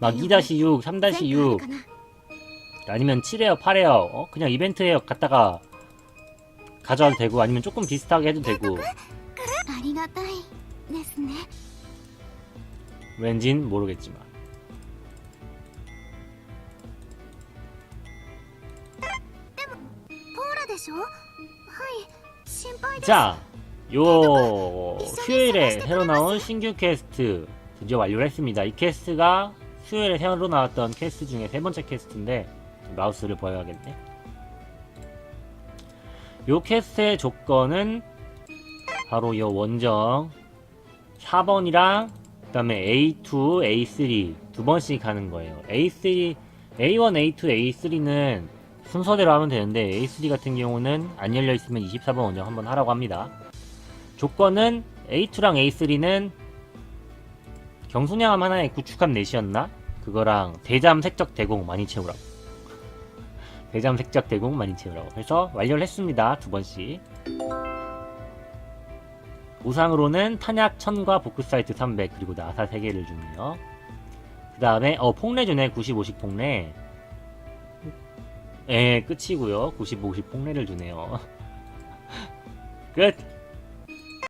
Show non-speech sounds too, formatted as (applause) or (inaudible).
막 2-6, 3-6 아니면 7에요, 8에요. 어? 그냥 이벤트 에요. 갔다가 가져와도 되고 아니면 조금 비슷하게 해도 되고. 왠진 모르겠지만. 자, 요 휴일에 새로 나온 신규 퀘스트. 드디어 완료를 했습니다. 이 퀘스트가 수요일에 새로 나왔던 퀘스트 중에 세 번째 퀘스트인데 마우스를 보여야겠네. 요 퀘스트의 조건은 바로 요 원정 4번이랑 그 다음에 A2, A3 두 번씩 하는 거예요. A3, A1, A2, A3는 순서대로 하면 되는데 A3 같은 경우는 안 열려 있으면 24번 원정 한번 하라고 합니다. 조건은 A2랑 A3는 경순양함 하나에 구축함 넷이었나? 그거랑 대잠 색적 대공 많이 채우라고. (laughs) 대잠 색적 대공 많이 채우라고. 그래서 완료를 했습니다. 두 번씩. 보상으로는 탄약 1000과 보크 사이트 300 그리고 나사 3개를 주네요. 그 다음에 어 폭내 주네 95씩 폭내. 예, 끝이고요. 95씩 폭내를 주네요. (laughs) 끝.